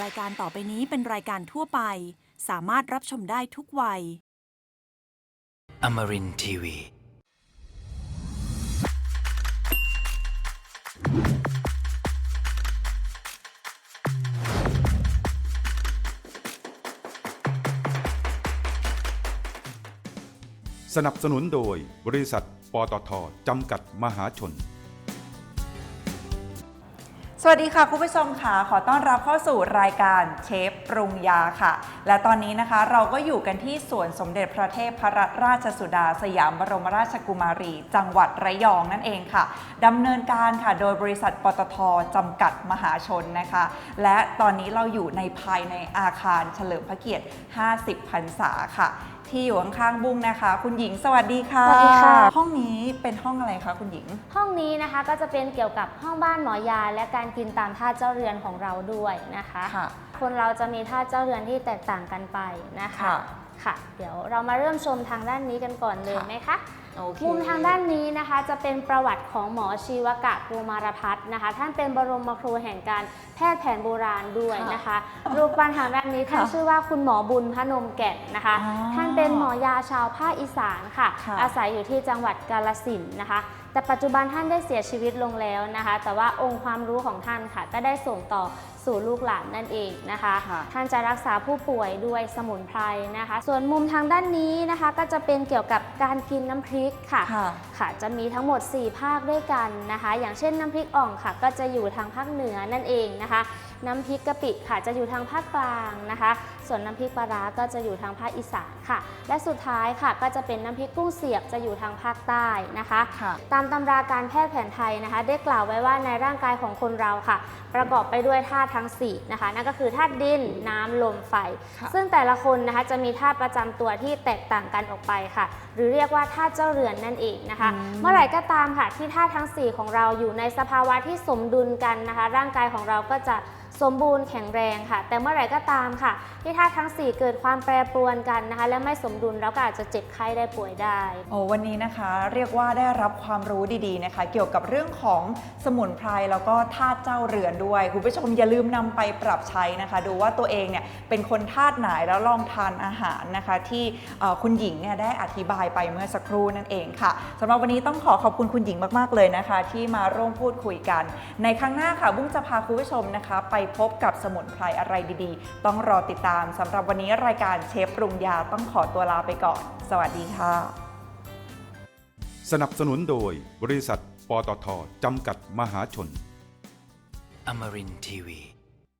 รายการต่อไปนี้เป็นรายการทั่วไป สามารถรับชมได้ทุกวัย Amarin Tiwi. สนับสนุนโดยบริษัทปตทจำกัดมหาชน สวัสดีค่ะคุณผู้ชมค่ะขอต้อนรับเข้าสู่รายการเชฟปรุงยาค่ะ และตอนนี้นะคะเราก็อยู่กันที่สวนสมเด็จพระเทพพระราชสุดาสยามบรมราชกุมารี จังหวัดระยองนั่นเองค่ะดำเนินการค่ะโดยบริษัทปตทจำกัดมหาชนนะคะ และตอนนี้เราอยู่ในภายในอาคารเฉลิมพระเกียรติ 50 พรรษาค่ะ ที่อยู่ข้างๆบุ้งนะคะ คุณหญิงสวัสดีค่ะ สวัสดีค่ะ ห้องนี้เป็นห้องอะไรคะคุณหญิง ห้องนี้นะคะก็จะเป็นเกี่ยวกับห้องบ้านหมอยา และการกินตามท่าเจ้าเรือนของเราด้วยนะคะ ค่ะ คนเราจะมีท่าเจ้าเรือนที่แตกต่างกันไปนะคะ ค่ะ ค่ะ เดี๋ยวเรามาเริ่มชมทางด้านนี้กันก่อนเลยค่ะไหมคะโอเคมุมทางด้านนี้นะคะจะเป็นประวัติของหมอชีวกะกุมารพัฒน์นะคะ ท่านเป็นบรมครูแห่งการแพทย์แผนโบราณด้วยนะคะ รูปปั้นทางด้านนี้ท่านค่ะชื่อว่าคุณหมอบุญพนมแก่นนะคะอ๋อท่านเป็นหมอยาชาวภาคอีสานค่ะค่ะ อาศัยอยู่ที่จังหวัดกาลสินธุ์นะคะ แต่ปัจจุบันท่านได้เสียชีวิตลงแล้วนะคะ แต่ว่าองค์ความรู้ของท่านค่ะก็ได้ส่งต่อสู่ลูกหลานนั่นเองนะคะค่ะท่านจะรักษาผู้ป่วยด้วยสมุนไพรนะคะ ส่วนมุมทางด้านนี้นะคะก็จะเป็นเกี่ยวกับการกินน้ำพริกค่ะค่ะค่ะ จะมีทั้งหมด 4 ภาคด้วยกันนะคะ อย่างเช่นน้ำพริกอ่องค่ะ ก็จะอยู่ทางภาคเหนือนั่นเองนะคะ น้ำพริกกะปิค่ะจะอยู่ทางภาคกลางนะคะ ส่วนน้ำพริกปลาร้าก็จะอยู่ทางภาคอีสานค่ะ และสุดท้ายค่ะก็จะเป็นน้ำพริกกุ้งเสียบจะอยู่ทางภาคใต้นะคะค่ะตามตำราการแพทย์แผนไทยนะคะ ได้กล่าวไว้ว่าในร่างกายของคนเราค่ะ ประกอบไปด้วยธาตุทั้ง4นะคะนั่นก็คือธาตุดินน้ำลมไฟค่ะซึ่งแต่ละคนนะคะจะมีธาตุประจำตัวที่แตกต่างกันออกไปค่ะ หรือเรียกว่าธาตุเจ้าเรือนนั่นเองนะคะอืมเมื่อไหร่ก็ตามค่ะที่ธาตุทั้ง 4 ของเราอยู่ในสภาวะที่สมดุลกันนะคะ ร่างกายของเราก็จะ สมบูรณ์แข็งแรงค่ะ แต่เมื่อไหร่ก็ตามค่ะที่ธาตุทั้ง 4 เกิดความแปรปรวนกันนะคะ และไม่สมดุลแล้วก็อาจจะเจ็บไข้ได้ป่วยได้ โอ้วันนี้นะคะ เรียกว่าได้รับความรู้ดีๆนะคะ เกี่ยวกับเรื่องของสมุนไพรแล้วก็ธาตุเจ้าเรือนด้วย คุณผู้ชมอย่าลืมนำไปปรับใช้นะคะ ดูว่าตัวเองเนี่ยเป็นคนธาตุไหนแล้วลองทานอาหารนะคะ ที่คุณหญิงเนี่ยได้อธิบายไปเมื่อสักครู่นั่นเองค่ะสำหรับวันนี้ต้องขอขอบคุณคุณหญิงมากๆเลยนะคะ ที่มาร่วมพูดคุยกัน ในครั้งหน้าค่ะบุ้งจะพาคุณผู้ชมนะคะ ไปพบกับสมุนไพรอะไรดีๆ ต้องรอติดตามสำหรับวันนี้รายการเชฟปรุงยาต้องขอตัวลาไปก่อน สวัสดีค่ะ สนับสนุนโดยบริษัทปตทจำกัดมหาชน Amarin Tiwi.